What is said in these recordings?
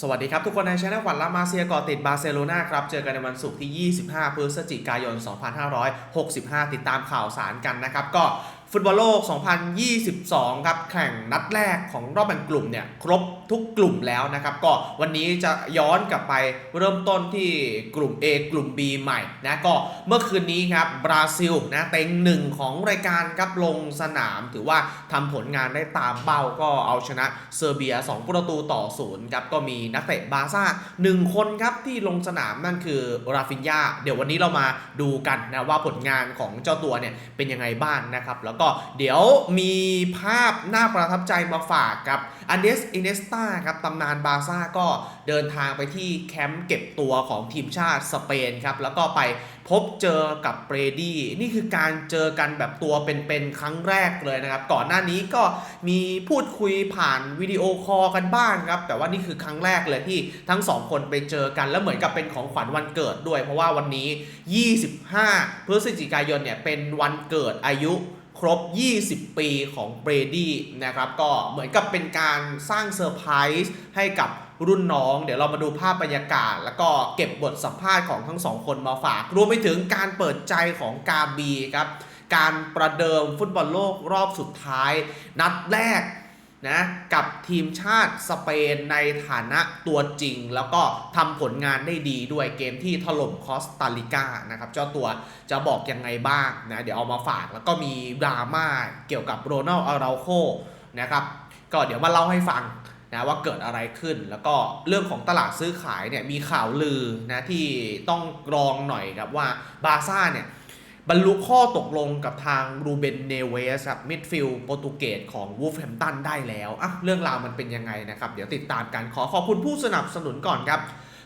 สวัสดีครับ ทุกคนในช anel ขวัญลามาเซียก่อติดบาร์เซโลนาครับ เจอกันในวันศุกร์ที่ 25 พฤศจิกายน 2565 ติดตามข่าวสารกันนะครับ ก็ ฟุตบอลโลก 2022 ครับแข่งนัดแรกของรอบแบ่งกลุ่มเนี่ยครบทุกกลุ่มแล้วนะครับ ก็วันนี้จะย้อนกลับไปเริ่มต้นที่กลุ่ม A กลุ่ม B ใหม่นะก็เมื่อคืนนี้ครับบราซิลนะเต็งหนึ่งของรายการครับลงสนาม ถือว่าทำผลงานได้ตามเป้าก็เอาชนะเซอร์เบีย 2 ประตูต่อศูนย์ครับก็มีนักเตะบาซ่า 1 คนครับที่ลงสนามนั่นคือราฟินยาเดี๋ยววันนี้เรามาดูกันนะว่าผลงานของเจ้าตัวเนี่ยเป็นยังไงบ้างนะครับแล้วก็เดี๋ยวมีภาพน่าประทับใจมาฝากครับอันเดสอินเนสตาครับตำนานบาซ่าก็เดินทางไปที่แคมป์เก็บตัวของทีมชาติสเปนครับ แล้วก็ไปพบเจอกับเบรดี้ นี่คือการเจอกันแบบตัวเป็นๆครั้งแรกเลยนะครับ ก่อนหน้านี้ก็มีพูดคุยผ่านวิดีโอคอลกันบ้างครับ แต่ว่านี่คือครั้งแรกเลยที่ทั้งสองคนไปเจอกันแล้วเหมือนกับเป็นของขวัญวันเกิดด้วย เพราะว่าวันนี้ 25 พฤศจิกายนเนี่ยเป็นวันเกิดอายุ ครบ 20 ปีของเบรดี้นะครับก็เหมือนกับเป็นการสร้างเซอร์ไพรส์ให้กับรุ่นน้อง เดี๋ยวเรามาดูภาพบรรยากาศ แล้วก็เก็บบทสัมภาษณ์ของทั้งสองคนมาฝาก รวมไปถึงการเปิดใจของกาบีครับ การประเดิมฟุตบอลโลกรอบสุดท้าย นัดแรก นะกับทีมชาติสเปนในฐานะตัวจริง แล้วก็ทำผลงานได้ดีด้วยเกมที่ถล่มคอสตาริกานะครับเจ้าตัวจะบอกยังไงบ้างนะเดี๋ยวเอามาฝากแล้วก็มีดราม่าเกี่ยวกับโรนัลอาราโคนะครับก็เดี๋ยวมาเล่าให้ฟังนะว่าเกิดอะไรขึ้น แล้วก็เรื่องของตลาดซื้อขายเนี่ยมีข่าวลือนะที่ต้องรองหน่อยครับว่าบาร์ซ่าเนี่ย บรรลุข้อตกลงกับทางรูเบนเนเวสครับมิดฟิลด์โปรตุเกสของวูฟแฮมตันได้แล้วอะเรื่องราวมันเป็นยังไงนะครับ เดี๋ยวติดตามกันขอขอบคุณผู้สนับสนุนก่อนครับ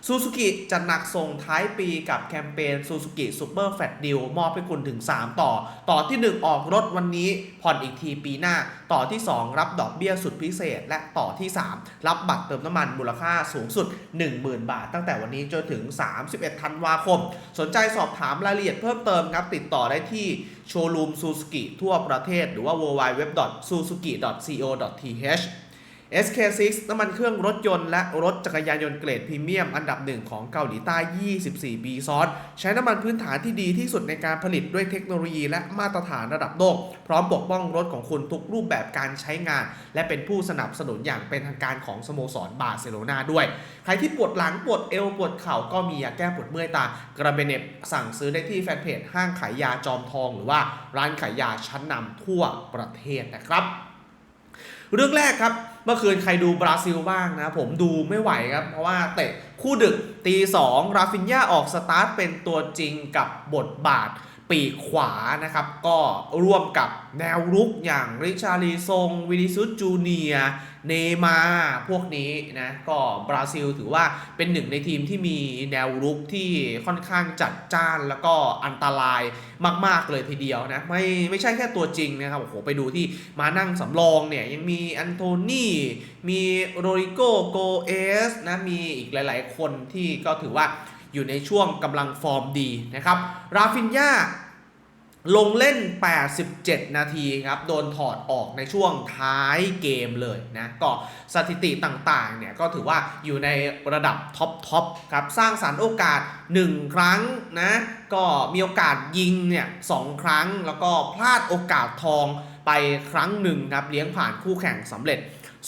ซูซูกิจัดหนักส่งท้ายปีกับแคมเปญซูซูกิซูเปอร์แฟตดิลมอบให้คุณถึง 3 ต่อ ต่อที่ 1 ออกรถวันนี้ผ่อนอีกทีปีหน้า ต่อที่ 2 รับดอกเบี้ยสุดพิเศษ และต่อที่ 3 รับบัตรเติมน้ำมันมูลค่าสูงสุด 10,000 บาท ตั้งแต่วันนี้จนถึง 31 ธันวาคม สนใจสอบถามรายละเอียดเพิ่มเติมครับติดต่อได้ที่โชว์รูมซูซูกิทั่วประเทศหรือว่า www.suzuki.co.th SK6 น้ำมันเครื่องรถยนต์และรถจักรยานยนต์เกรดพรีเมียมอันดับหนึ่งของเกาหลีใต้ 24 ปีซ้อน ใช้น้ำมันพื้นฐานที่ดีที่สุดในการผลิตด้วยเทคโนโลยีและมาตรฐานระดับโลก พร้อมปกป้องรถของคุณทุกรูปแบบการใช้งาน และเป็นผู้สนับสนุนอย่างเป็นทางการของสโมสรบาร์เซโลนาด้วย ใครที่ปวดหลังปวดเอวปวดเข่าก็มียาแก้ปวดเมื่อยตากระเบเนบสั่งซื้อได้ที่แฟนเพจห้างขายยาจอมทอง หรือว่าร้านขายยาชั้นนำทั่วประเทศนะครับเรื่องแรกครับ เมื่อคืนใครดูบราซิลบ้างนะผมดูไม่ไหวครับ เพราะว่าเตะคู่ดึกตีสองราฟินยาออกสตาร์ทเป็นตัวจริงกับบทบาท ปีกขวานะครับ ก็ร่วมกับแนวรุกอย่างริชาลีซง วินิซุสจูเนีย เนมา พวกนี้นะ ก็บราซิลถือว่าเป็นหนึ่งในทีมที่มีแนวรุกที่ค่อนข้างจัดจ้านแล้วก็อันตรายมาก ๆ เลยทีเดียวนะ ไม่ไม่ใช่แค่ตัวจริงนะครับ โอ้โห ไปดูที่มานั่งสำรองเนี่ย ยังมีอันโทนีมีโรริโกโกเอสนะ มีอีกหลาย ๆ คนที่ก็ถือว่า อยู่ในช่วงกำลังฟอร์มดีนะครับ ราฟินยาลงเล่น 87 นาทีครับ โดนถอดออกในช่วงท้ายเกมเลยนะ ก็สถิติต่างๆ เนี่ย ก็ถือว่าอยู่ในระดับท็อปทอปครับ สร้างสารรค์โอกาส 1 ครั้งนะ ก็มีโอกาสยิงเนี่ยสองครั้ง แล้วก็พลาดโอกาสทองไปครั้งหนึ่งครับ เลี้ยงผ่านคู่แข่งสำเร็จ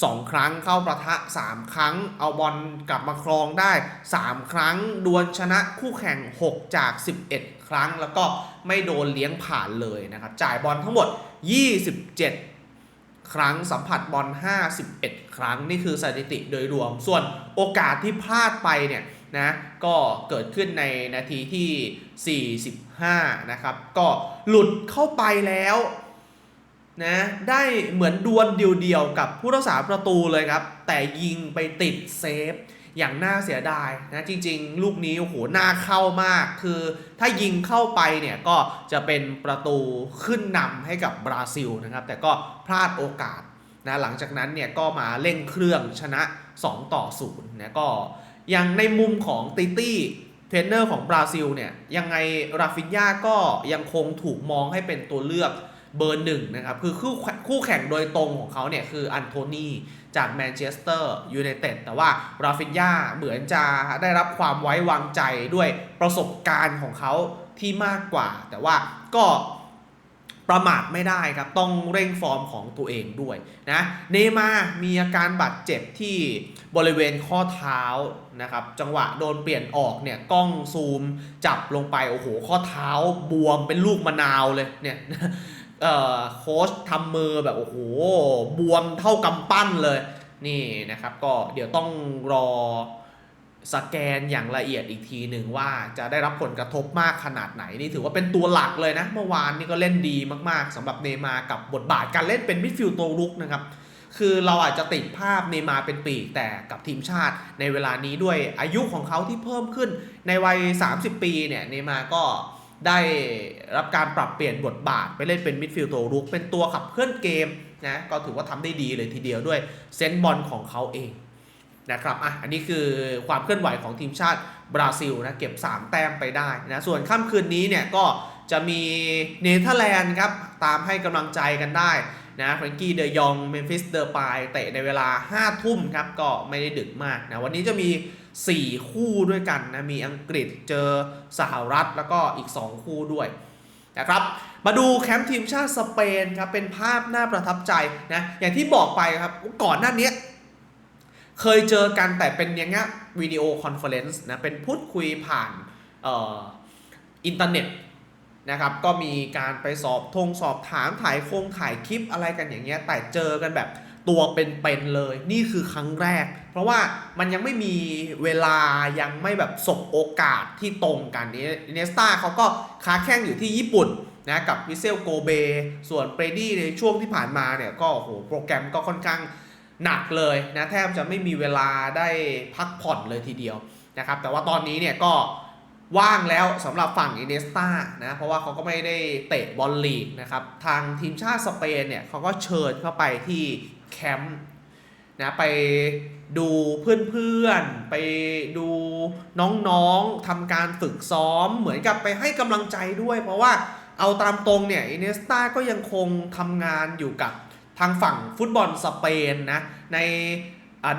2 ครั้งเข้าประทะ 3 ครั้ง เอาบอลกลับมาครองได้ 3 ครั้ง ดวลชนะคู่แข่ง 6 จาก 11 ครั้ง แล้วก็ไม่โดนเลี้ยงผ่านเลยนะครับ จ่ายบอลทั้งหมด 27 ครั้งสัมผัสบอล 51 ครั้ง นี่คือสถิติโดยรวม ส่วนโอกาสที่พลาดไปเนี่ยนะก็เกิดขึ้นในนาทีที่ 45 นะครับ ก็หลุดเข้าไปแล้ว นะได้เหมือนดวลเดียวๆกับผู้รักษาประตูเลยครับ แต่ยิงไปติดเซฟอย่างน่าเสียดายนะจริงๆ ลูกนี้โอ้โหน่าเข้ามาก คือถ้ายิงเข้าไปเนี่ยก็จะเป็นประตูขึ้นนำให้กับบราซิลนะครับ แต่ก็พลาดโอกาสนะหลังจากนั้นเนี่ยก็มาเร่งเครื่องชนะ 2 ต่อ0นะก็อย่างในมุมของติตี้เทรนเนอร์ของบราซิลเนี่ยยังไงราฟินญาก็ยังคงถูกมองให้เป็นตัวเลือก เบอร์หนึ่งนะครับ คือคู่คู่แข่งโดยตรงของเขาเนี่ยคืออันโทนีจากแมนเชสเตอร์ยูไนเต็ดแต่ว่าราฟินญาเหมือนจะได้รับความไว้วางใจด้วยประสบการณ์ของเขาที่มากกว่า แต่ว่าก็ประมาทไม่ได้ครับ ต้องเร่งฟอร์มของตัวเองด้วยนะเนมามีอาการบาดเจ็บที่บริเวณข้อเท้านะครับ จังหวะโดนเปลี่ยนออกเนี่ยกล้องซูมจับลงไป โอ้โห ข้อเท้าบวมเป็นลูกมะนาวเลยเนี่ย เอ่อโค้ชทำมือแบบโอ้โหบวมเท่ากำปั้นเลยนี่นะครับก็เดี๋ยวต้องรอสแกนอย่างละเอียดอีกทีหนึ่งว่าจะได้รับผลกระทบมากขนาดไหน นี่ถือว่าเป็นตัวหลักเลยนะ เมื่อวานนี่ก็เล่นดีมากๆสำหรับเนมากับบทบาทการเล่นเป็นมิดฟิลด์ตัวรุกนะครับคือเราอาจจะติดภาพเนมาเป็นปีกแต่กับทีมชาติในเวลานี้ด้วยอายุของเขาที่เพิ่มขึ้นในวัย 30 ปีเนี่ยเนมาก็ ได้รับการปรับเปลี่ยนบทบาทไปเล่นเป็นมิดฟิลด์ตัวรุก เป็นตัวขับเคลื่อนเกมนะก็ถือว่าทำได้ดีเลยทีเดียวด้วยเซนส์บอลของเขาเองนะครับอะอันนี้คือความเคลื่อนไหวของทีมชาติบราซิลนะเก็บ 3 แต้มไปได้นะส่วนค่ำคืนนี้เนี่ยก็จะมีเนเธอร์แลนด์ครับตามให้กำลังใจกันได้นะแฟรงกี้เดยองเมมฟิสเดอร์ปายเตะในเวลา 5 ทุ่มครับก็ไม่ได้ดึกมากนะวันนี้จะมี 4 คู่ด้วยกันนะ มีอังกฤษเจอสหรัฐแล้วก็อีก 2 คู่ด้วยนะครับมาดูแคมป์ทีมชาติสเปนครับเป็นภาพน่าประทับใจนะอย่างที่บอกไปครับก่อนหน้านี้เคยเจอกันแต่เป็นอย่างเงี้ยวิดีโอคอนเฟอเรนซ์นะเป็นพูดคุยผ่านอออินเทอร์เน็ตนะครับก็มีการไปสอบทงสอบถามถ่ายโครงถ่ายคลิปอะไรกันอย่างเงี้ยแต่เจอกันแบบ ตัวเป็นๆเลย นี่คือครั้งแรก เพราะว่ามันยังไม่มีเวลายังไม่แบบสบโอกาสที่ตรงกันนี้เนสตาเขาก็ค้าแข้งอยู่ที่ญี่ปุ่นนะกับวิเซลโกเบ ส่วนเบรดี้ในช่วงที่ผ่านมาเนี่ยก็โอ้โหโปรแกรมก็ค่อนข้างหนักเลยนะแทบจะไม่มีเวลาได้พักผ่อนเลยทีเดียวนะครับแต่ว่าตอนนี้เนี่ยก็ว่างแล้วสำหรับฝั่งอินเนสตานะเพราะว่าเขาก็ไม่ได้เตะบอลลีกนะครับทางทีมชาติสเปนเนี่ยเขาก็เชิญเข้าไปที่ แคมป์นะไปดูเพื่อนๆ ไปดูน้องๆทำการฝึกซ้อมเหมือนกับไปให้กำลังใจด้วย เพราะว่าเอาตามตรงเนี่ยอินเนสตาก็ยังคงทำงานอยู่กับทางฝั่งฟุตบอลสเปนนะใน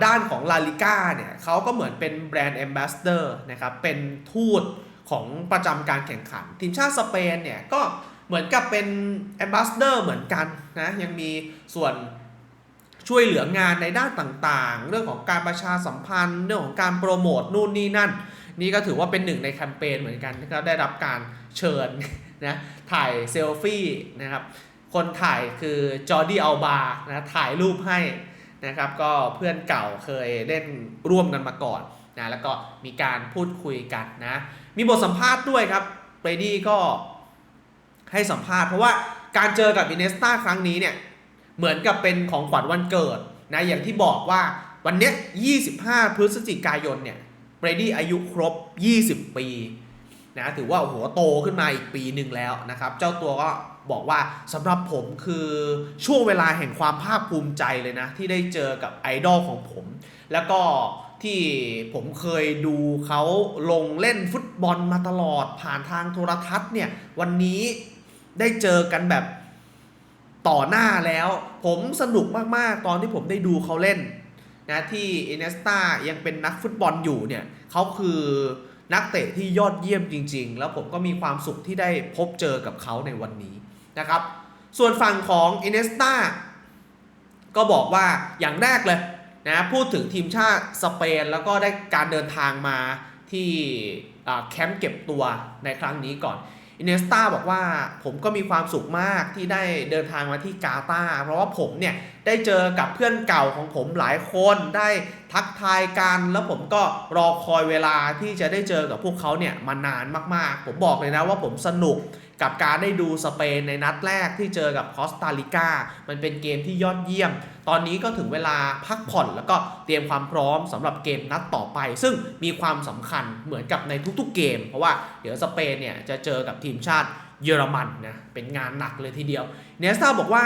ด้านของลาลิก้าเนี่ยเขาก็เหมือนเป็นแบรนด์แอมบาสเดอร์นะครับเป็นทูตของประจำการแข่งขัน ทีมชาติสเปนเนี่ยก็เหมือนกับเป็นแอมบาสเดอร์เหมือนกันนะยังมีส่วน ช่วยเหลืองานในด้านต่างๆ เรื่องของการประชาสัมพันธ์ เรื่องของการโปรโมทนู่นนี่นั่น นี่ก็ถือว่าเป็นหนึ่งในแคมเปญเหมือนกันที่เขาได้รับการเชิญนะถ่ายเซลฟี่นะครับคนถ่ายคือจอร์ดี้อัลบานะถ่ายรูปให้นะครับก็เพื่อนเก่าเคยเล่นร่วมกันมาก่อนนะแล้วก็มีการพูดคุยกันนะมีบทสัมภาษณ์ด้วยครับเบรดี้ก็ให้สัมภาษณ์เพราะว่าการเจอกับอินเนสตาครั้งนี้เนี่ย เหมือนกับเป็นของขวัญวันเกิดนะอย่างที่บอกว่าวันเนี้ย 25 พฤศจิกายนเนี่ยเบรดี้อายุครบ 20 ปีนะถือว่าโอ้โหโตขึ้นมาอีกปีหนึ่งแล้วนะครับ เจ้าตัวก็บอกว่าสำหรับผมคือช่วงเวลาแห่งความภาคภูมิใจเลยนะ ที่ได้เจอกับไอดอลของผม แล้วก็ที่ผมเคยดูเขาลงเล่นฟุตบอลมาตลอดผ่านทางโทรทัศน์เนี่ย วันนี้ได้เจอกันแบบ ต่อหน้าแล้ว ผมสนุกมากๆ ตอนที่ผมได้ดูเขาเล่นนะที่อินเนสตายังเป็นนักฟุตบอลอยู่เนี่ยเขาคือนักเตะที่ยอดเยี่ยมจริง ๆ แล้วผมก็มีความสุขที่ได้พบเจอกับเขาในวันนี้นะครับ ส่วนฝั่งของอินเนสตาก็บอกว่าอย่างแรกเลยนะพูดถึงทีมชาติสเปนแล้วก็ได้การเดินทางมาที่แคมป์เก็บตัวในครั้งนี้ก่อน อินเนสตาบอกว่าผมก็มีความสุขมากที่ได้เดินทางมาที่กาตาร์เพราะว่าผมเนี่ยได้เจอกับเพื่อนเก่าของผมหลายคนได้ทักทายกันแล้วผมก็รอคอยเวลาที่จะได้เจอกับพวกเขาเนี่ยมานานมากๆ ผมบอกเลยนะว่าผมสนุกกับการได้ดูสเปนในนัดแรกที่เจอกับคอสตาริกา มันเป็นเกมที่ยอดเยี่ยม ตอนนี้ก็ถึงเวลาพักผ่อนแล้วก็เตรียมความพร้อมสำหรับเกมนัดต่อไป ซึ่งมีความสำคัญเหมือนกับในทุกๆเกม เพราะว่าเดี๋ยวสเปนเนี่ยจะเจอกับทีมชาติเยอรมันนะเป็นงานหนักเลยทีเดียว เนสตาบอกว่า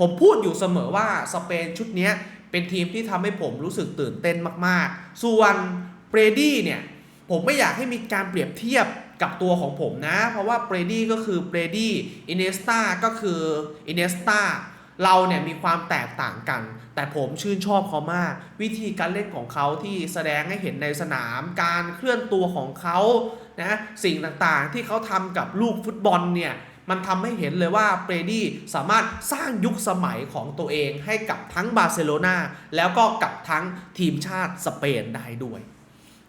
ผมพูดอยู่เสมอว่าสเปนชุดนี้เป็นทีมที่ทำให้ผมรู้สึกตื่นเต้นมาก ๆ ส่วนเบรดี้เนี่ยผมไม่อยากให้มีการเปรียบเทียบ กับตัวของผมนะ เพราะว่าเบรดี้ก็คือเบรดี้อินเนสตาก็คืออินเนสตาเราเนี่ยมีความแตกต่างกัน แต่ผมชื่นชอบเขามาก วิธีการเล่นของเขาที่แสดงให้เห็นในสนามการเคลื่อนตัวของเขานะสิ่งต่างๆที่เขาทำกับลูกฟุตบอลเนี่ยมันทำให้เห็นเลยว่าเบรดี้สามารถสร้างยุคสมัยของตัวเองให้กับทั้งบาร์เซโลนาแล้วก็กับทั้งทีมชาติสเปนได้ด้วย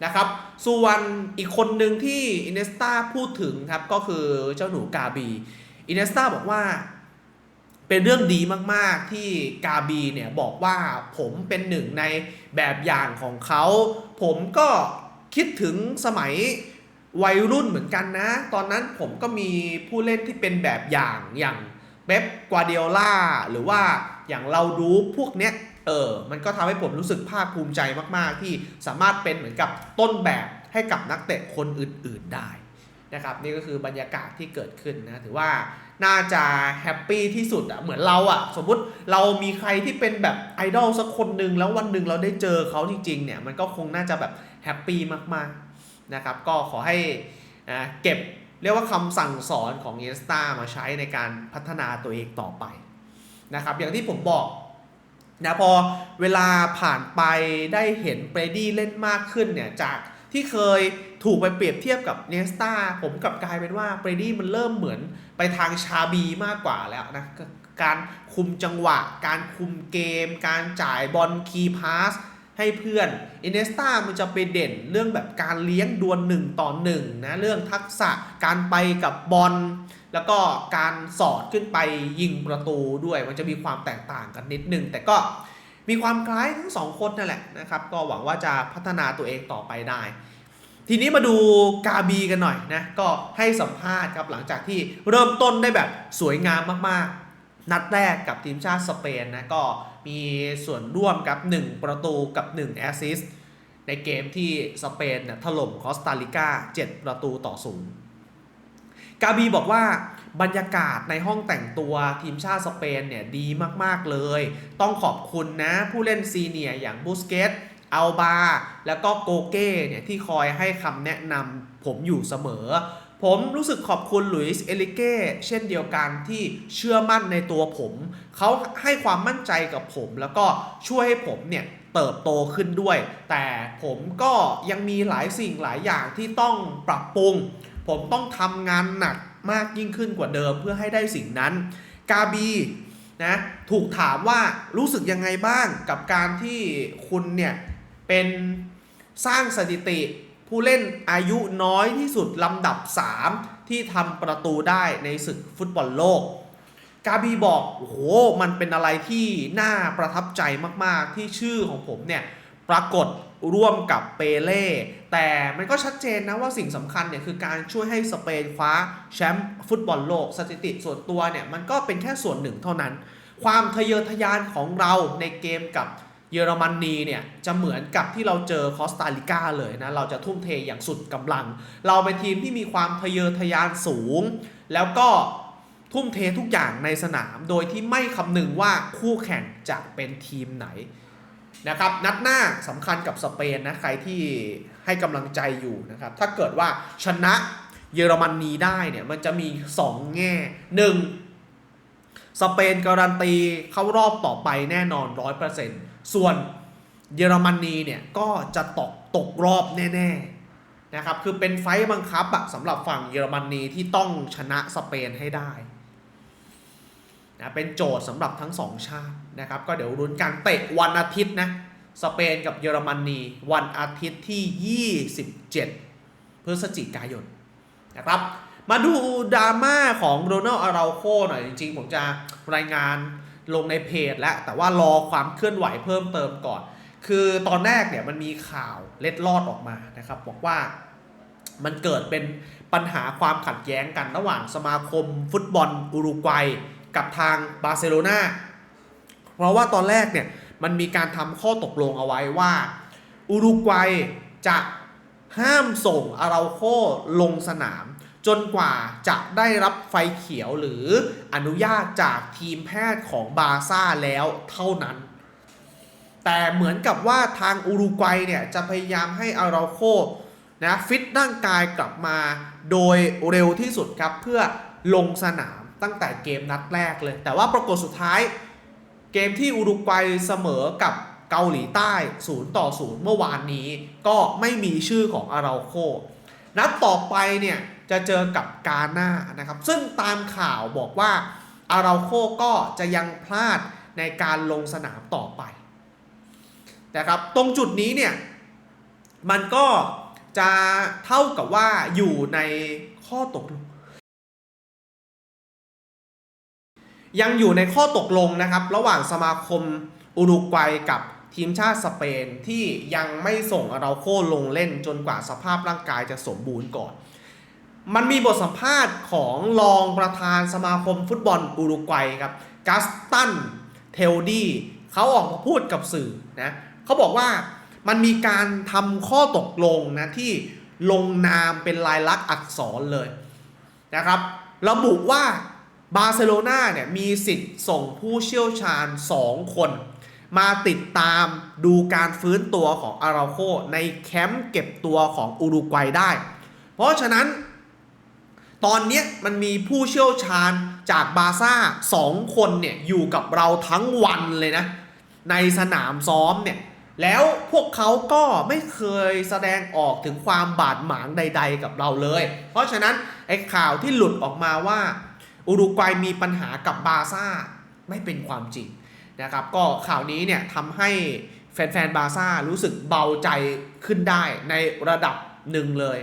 นะครับ ส่วนอีกคนหนึ่งที่อินเนสตาพูดถึงครับ ก็คือเจ้าหนูกาบี อินเนสตาบอกว่า เป็นเรื่องดีมากๆที่กาบีเนี่ยบอกว่าผมเป็นหนึ่งในแบบอย่างของเขา ผมก็คิดถึงสมัยวัยรุ่นเหมือนกันนะ ตอนนั้นผมก็มีผู้เล่นที่เป็นแบบอย่างอย่างเป๊ปกวาเดียล่าหรือว่าอย่างเราดูพวกเนี้ย เออ มันก็ทำให้ผมรู้สึกภาคภูมิใจมาก ๆ ที่สามารถเป็นเหมือนกับต้นแบบให้กับนักเตะคนอื่น ๆ ได้นะครับ นี่ก็คือบรรยากาศที่เกิดขึ้นนะถือว่าน่าจะแฮปปี้ที่สุดอะเหมือนเราอะสมมุติเรามีใครที่เป็นแบบไอดอลสักคนหนึ่งแล้ววันหนึ่งเราได้เจอเขาจริง ๆ เนี่ย มันก็คงน่าจะแบบแฮปปี้มาก ๆ นะครับ ก็ขอให้อ่าเก็บเรียกว่าคำสั่งสอนของเอสตามาใช้ในการพัฒนาตัวเองต่อไปนะครับอย่างที่ผมบอก นะพอเวลาผ่านไปได้เห็นเบรดี้เล่นมากขึ้นเนี่ยจากที่เคยถูกไปเปรียบเทียบกับเนสตาผมกลับกลายเป็นว่าเบรดี้มันเริ่มเหมือนไปทางชาบีมากกว่าแล้วนะการคุมจังหวะ การคุมเกม การจ่ายบอลคีย์พาสให้เพื่อนอินเนสตามันจะไปเด่นเรื่องแบบการเลี้ยงดวลหนึ่งต่อหนึ่งนะเรื่องทักษะการไปกับบอล แล้วก็การสอดขึ้นไปยิงประตูด้วย มันจะมีความแตกต่างกันนิดนึง แต่ก็มีความคล้ายทั้งสองคนนั่นแหละนะครับ ก็หวังว่าจะพัฒนาตัวเองต่อไปได้ ทีนี้มาดูกาบีกันหน่อยนะ ก็ให้สัมภาษณ์ครับหลังจากที่เริ่มต้นได้แบบสวยงามมากๆ นัดแรกกับทีมชาติสเปนนะ ก็มีส่วนร่วมกับ 1 ประตูกับ 1 แอสซิสต์ในเกมที่สเปนเนี่ยถล่มคอสตาริกา7 ประตูต่อศูนย์ กาบีบอกว่าบรรยากาศในห้องแต่งตัวทีมชาติสเปนเนี่ยดีมากๆเลย ต้องขอบคุณนะผู้เล่นซีเนียอย่างบูสเกตอัลบา แล้วก็โกเก้เนี่ยที่คอยให้คำแนะนำผมอยู่เสมอ ผมรู้สึกขอบคุณหลุยส์เอลิเก้เช่นเดียวกันที่เชื่อมั่นในตัวผม เขาให้ความมั่นใจกับผม แล้วก็ช่วยให้ผมเนี่ยเติบโตขึ้นด้วย แต่ผมก็ยังมีหลายสิ่งหลายอย่างที่ต้องปรับปรุง ผมต้องทำงานหนักมากยิ่งขึ้นกว่าเดิมเพื่อให้ได้สิ่งนั้น กาบีนะถูกถามว่ารู้สึกยังไงบ้างกับการที่คุณเนี่ยเป็นสร้างสถิติผู้เล่นอายุน้อยที่สุดลำดับ 3 ที่ทำประตูได้ในศึกฟุตบอลโลก กาบีบอกโอ้โหมันเป็นอะไรที่น่าประทับใจมาก ๆ ที่ชื่อของผมเนี่ย ปรากฏร่วมกับเปเล่แต่มันก็ชัดเจนนะว่าสิ่งสำคัญเนี่ยคือการช่วยให้สเปนคว้าแชมป์ฟุตบอลโลกสถิติส่วนตัวเนี่ยมันก็เป็นแค่ส่วนหนึ่งเท่านั้น ความทะเยอทะยานของเราในเกมกับเยอรมนีเนี่ยจะเหมือนกับที่เราเจอคอสตาริกาเลยนะ เราจะทุ่มเทอย่างสุดกำลัง เราเป็นทีมที่มีความทะเยอทะยานสูง แล้วก็ทุ่มเททุกอย่างในสนาม โดยที่ไม่คำนึงว่าคู่แข่งจะเป็นทีมไหน นะครับนัดหน้าสำคัญกับสเปนนะใครที่ให้กำลังใจอยู่นะครับถ้าเกิดว่าชนะเยอรมนนีได้เนี่ยมันจะมี 2 แง่ 1. สเปนการันตีเข้ารอบต่อไปแน่นอน 100%ส่วนเยอรมนีเนี่ยก็จะตกตกรอบแน่ๆนะครับคือเป็นไฟต์บังคับอะสำหรับฝั่งเยอรมนีที่ต้องชนะสเปนให้ได้ นะเป็นโจทย์สำหรับทั้งสองชาตินะครับ ก็เดี๋ยวรุนการเตะวันอาทิตย์นะสเปนกับเยอรมนีวันอาทิตย์ที่ 27 พฤศจิกายนนะครับ มาดูดราม่าของโรนัลอาราโคหน่อยจริงๆ ผมจะรายงานลงในเพจแล้ว แต่ว่ารอความเคลื่อนไหวเพิ่มเติมก่อน คือตอนแรกเนี่ยมันมีข่าวเล็ดลอดออกมานะครับบอกว่ามันเกิดเป็นปัญหาความขัดแย้งกันระหว่างสมาคมฟุตบอลอุรุกวัย กับทางบาร์เซโลนาเพราะว่าตอนแรกเนี่ยมันมีการทำข้อตกลงเอาไว้ว่า อุรุกวัยจะห้ามส่งอาราโคลงสนาม จนกว่าจะได้รับไฟเขียวหรืออนุญาตจากทีมแพทย์ของบาซ่าแล้วเท่านั้น แต่เหมือนกับว่าทางอุรุกวัยเนี่ยจะพยายามให้อาราโคนะฟิตร่างกายกลับมาโดยเร็วที่สุดครับเพื่อลงสนาม ตั้งแต่เกมนัดแรกเลย แต่ว่าปรากฏสุดท้ายเกมที่อุรุกวัยเสมอกับเกาหลีใต้ 0 ต่อ 0 เมื่อวานนี้ก็ไม่มีชื่อของอาราโค นัดต่อไปเนี่ยจะเจอกับกาหน้านะครับ ซึ่งตามข่าวบอกว่าอาราโคก็จะยังพลาดในการลงสนามต่อไปนะครับ ตรงจุดนี้เนี่ยมันก็จะเท่ากับว่าอยู่ในข้อตกลง ยังอยู่ในข้อตกลงนะครับ ระหว่างสมาคมอุรุกวัยกับทีมชาติสเปนที่ยังไม่ส่งอาราโคลงเล่นจนกว่าสภาพร่างกายจะสมบูรณ์ก่อน มันมีบทสัมภาษณ์ของรองประธานสมาคมฟุตบอลอุรุกวัยครับกัสตันเทลดี้เขาออกมาพูดกับสื่อนะเขาบอกว่ามันมีการทำข้อตกลงนะที่ลงนามเป็นลายลักษณ์อักษรเลยนะครับ ระบุว่า บาร์เซโลนาเนี่ยมีสิทธิ์ส่งผู้เชี่ยวชาญ 2 คน มาติดตามดูการฟื้นตัวของอาราโคในแคมป์เก็บตัวของอุรุกวัยได้ เพราะฉะนั้นตอนนี้มันมีผู้เชี่ยวชาญจากบาซ่าสองคนเนี่ยอยู่กับเราทั้งวันเลยนะ ในสนามซ้อมเนี่ยแล้วพวกเขาก็ไม่เคยแสดงออกถึงความบาดหมางใด ๆ กับเราเลย เพราะฉะนั้นไอ้ข่าวที่หลุดออกมาว่า อุรุกวัยมีปัญหากับบาซ่าไม่เป็นความจริงนะครับ ก็ข่าวนี้เนี่ยทำให้แฟนๆบาซ่ารู้สึกเบาใจขึ้นได้ในระดับหนึ่งเลย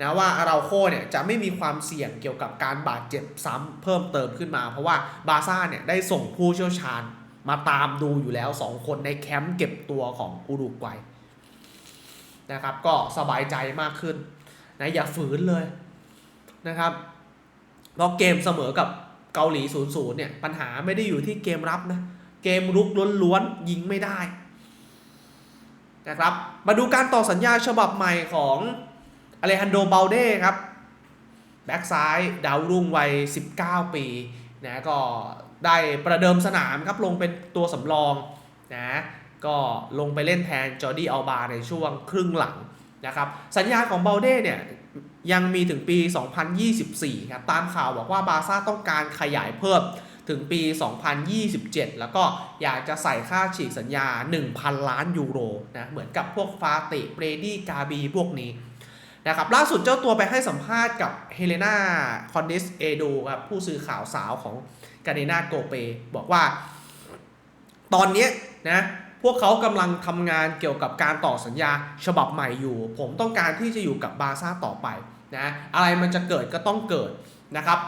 นะว่าอาราโคเนี่ยจะไม่มีความเสี่ยงเกี่ยวกับการบาดเจ็บซ้ำเพิ่มเติมขึ้นมา เพราะว่าบาซ่าเนี่ยได้ส่งผู้เชี่ยวชาญมาตามดูอยู่แล้ว 2 คนในแคมป์เก็บตัวของอุรุกวัยนะครับก็สบายใจมากขึ้นนะอย่าฝืนเลยนะครับ เพราะเกมเสมอกับเกาหลี 0-0 เนี่ย ปัญหาไม่ได้อยู่ที่เกมรับนะ เกมรุกล้วนๆยิงไม่ได้นะครับ มาดูการต่อสัญญาฉบับใหม่ของอเลฮันโดเบลเด้ครับ แบ็กซ้ายดาวรุ่งวัย 19 ปีนะก็ได้ประเดิมสนามครับ ลงเป็นตัวสำรองนะก็ลงไปเล่นแทนจอร์ดี้อัลบาในช่วงครึ่งหลังนะครับ สัญญาของเบลเด้เนี่ย ยังมีถึงปี 2024 ครับ ตามข่าวบอกว่าบาซ่าต้องการขยายเพิ่มถึงปี 2027 แล้วก็อยากจะใส่ค่าฉีกสัญญา 1,000 ล้านยูโรนะ เหมือนกับพวกฟาติเบรดี้กาบีพวกนี้นะครับล่าสุดเจ้าตัวไปให้สัมภาษณ์กับเฮเลนาคอนดิสเอโดครับผู้สื่อข่าวสาวของกาเดนาโกเป บอกว่า ตอนนี้นะ พวกเขากำลังทำงานเกี่ยวกับการต่อสัญญาฉบับใหม่อยู่ ผมต้องการที่จะอยู่กับบาซ่าต่อไปนะอะไรมันจะเกิดก็ต้องเกิดนะครับ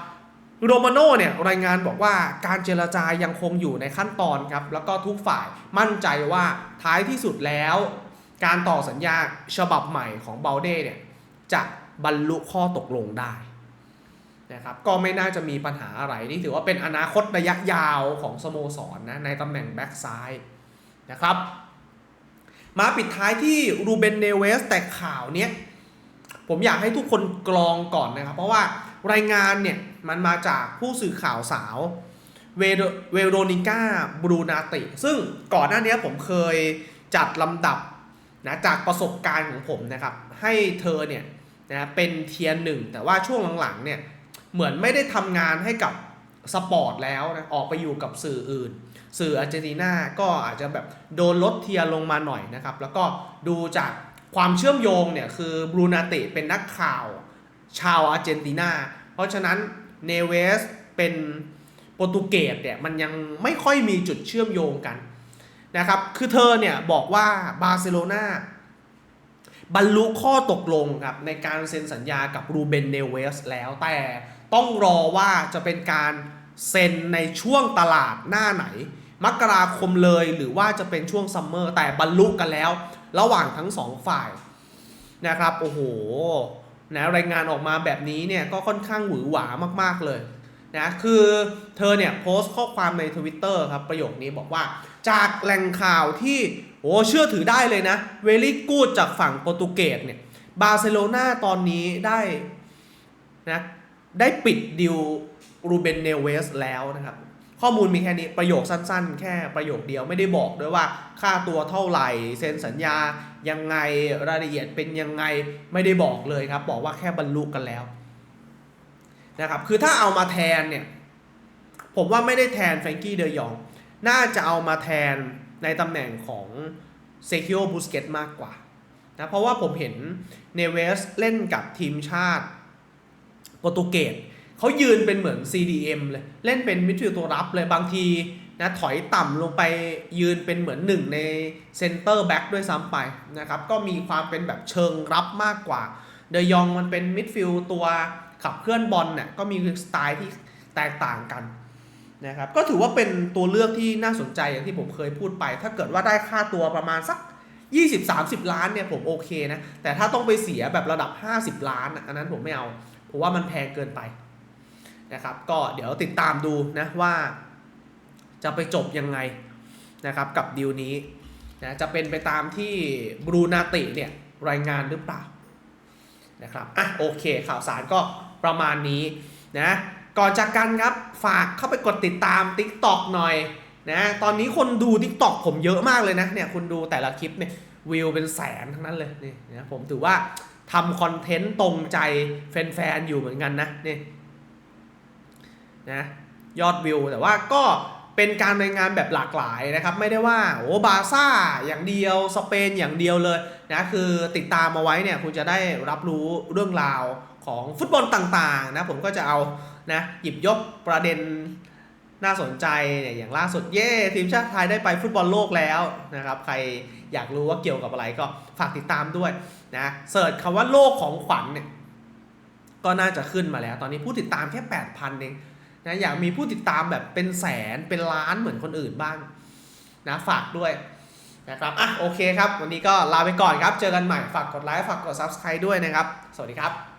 โรมาโน่เนี่ยรายงานบอกว่าการเจรจายังคงอยู่ในขั้นตอนครับแล้วก็ทุกฝ่ายมั่นใจว่าท้ายที่สุดแล้ว การต่อสัญญาฉบับใหม่ของเบลเด้เนี่ยจะบรรลุข้อตกลงได้นะครับก็ไม่น่าจะมีปัญหาอะไร นี่ถือว่าเป็นอนาคตระยะยาวของสโมสรนนะในตำแหน่งแบ็กซ้าย นะครับ มาปิดท้ายที่รูเบนเนเวสแต่ข่าวเนี้ยผมอยากให้ทุกคนกรองก่อนนะครับ เพราะว่ารายงานเนี่ยมันมาจากผู้สื่อข่าวสาวเวโรเวโรนิก้าบรูนาติ ซึ่งก่อนหน้านี้ผมเคยจัดลำดับนะจากประสบการณ์ของผมนะครับ ให้เธอเนี่ยนะเป็นเทียร์หนึ่ง แต่ว่าช่วงหลังๆเนี่ยเหมือนไม่ได้ทำงานให้กับสปอร์ตแล้วนะออกไปอยู่กับสื่ออื่น สื่ออาร์เจนตินาก็อาจจะแบบโดนลดเทียร์ลงมาหน่อยนะครับ แล้วก็ดูจากความเชื่อมโยงเนี่ยคือบรูนาติเป็นนักข่าวชาวอาร์เจนตินาเพราะฉะนั้นเนเวสเป็นโปรตุเกสเนี่ยมันยังไม่ค่อยมีจุดเชื่อมโยงกันนะครับ คือเธอเนี่ยบอกว่าบาร์เซโลนาบรรลุข้อตกลงครับในการเซ็นสัญญากับรูเบนเนเวสแล้วแต่ต้องรอว่าจะเป็นการเซ็นในช่วงตลาดหน้าไหน มกราคมเลยหรือว่าจะเป็นช่วงซัมเมอร์แต่บรรลุกันแล้ว ระหว่างทั้งสองฝ่ายนะครับโอ้โหนะรายงานออกมาแบบนี้เนี่ยก็ค่อนข้างหวือหวามากๆเลยนะคือเธอเนี่ยโพสต์ข้อความใน Twitter ครับประโยคนี้บอกว่า จากแหล่งข่าวที่โอ้เชื่อถือได้เลยนะเวลี่กูดจากฝั่งโปรตุเกสเนี่ยบาร์เซโลนาตอนนี้ได้นะได้ปิดดิวรูเบนเนเวสแล้วนะครับ ข้อมูลมีแค่นี้ประโยคสั้นๆ แค่ประโยคเดียวไม่ได้บอกด้วยว่าค่าตัวเท่าไหร่เซ็นสัญญายังไงรายละเอียดเป็นยังไงไม่ได้บอกเลยครับ บอกว่าแค่บรรลุกันแล้วนะครับคือถ้าเอามาแทนเนี่ยผมว่าไม่ได้แทนแฟรงกี้เดยองน่าจะเอามาแทนในตำแหน่งของเซคิโอบูสเกตมากกว่านะเพราะว่าผมเห็นเนเวสเล่นกับทีมชาติโปรตุเกส เขายืนเป็นเหมือน CDM เลย เล่นเป็นมิดฟิลด์ตัวรับเลยบางทีนะถอยต่ำลงไปยืนเป็นเหมือนหนึ่งในเซนเตอร์แบ็กด้วยซ้ำไปนะครับก็มีความเป็นแบบเชิงรับมากกว่า เดยองมันเป็นมิดฟิลด์ตัวขับเคลื่อนบอลเนี่ยก็มีสไตล์ที่แตกต่างกันนะครับก็ถือว่าเป็นตัวเลือกที่น่าสนใจอย่างที่ผมเคยพูดไป ถ้าเกิดว่าได้ค่าตัวประมาณสัก 20-30 ล้านเนี่ยผมโอเคนะ แต่ถ้าต้องไปเสียแบบระดับ 50 ล้านอันนั้นผมไม่เอาผมว่ามันแพงเกินไป นะครับ ก็เดี๋ยวติดตามดูนะว่าจะไปจบยังไงนะครับกับดีลนี้นะจะเป็นไปตามที่บรูนาติเนี่ยรายงานหรือเปล่านะครับอะโอเคข่าวสารก็ประมาณนี้นะก่อนจากกันครับฝากเข้าไปกดติดตาม TikTok หน่อยนะตอนนี้คนดู TikTok ผมเยอะมากเลยนะเนี่ยคุณดูแต่ละคลิปเนี่ยวิวเป็นแสนทั้งนั้นเลยนี่นะผมถือว่าทำคอนเทนต์ตรงใจแฟนๆอยู่เหมือนกันนะนี่ นะยอดวิว แต่ว่าก็เป็นการรายงานแบบหลากหลายนะครับ ไม่ได้ว่าโอ้บาซ่าอย่างเดียวสเปนอย่างเดียวเลยนะคือติดตามมาไว้เนี่ยคุณจะได้รับรู้เรื่องราวของฟุตบอลต่างๆนะผมก็จะเอานะหยิบยกประเด็นน่าสนใจเนี่ยอย่างล่าสุดเย่ทีมชาติไทยได้ไปฟุตบอลโลกแล้วนะครับใครอยากรู้ว่าเกี่ยวกับอะไรก็ฝากติดตามด้วยนะเสิร์ชคำว่าโลกของขวัญเนี่ยก็น่าจะขึ้นมาแล้ว ตอนนี้ผู้ติดตามแค่ 8,000เอง นะอยากมีผู้ติดตามแบบเป็นแสนเป็นล้านเหมือนคนอื่นบ้างนะฝากด้วยนะครับอะโอเคครับ วันนี้ก็ลาไปก่อนครับ เจอกันใหม่ฝากกดไลค์ฝากกด Subscribe ด้วยนะครับ สวัสดีครับ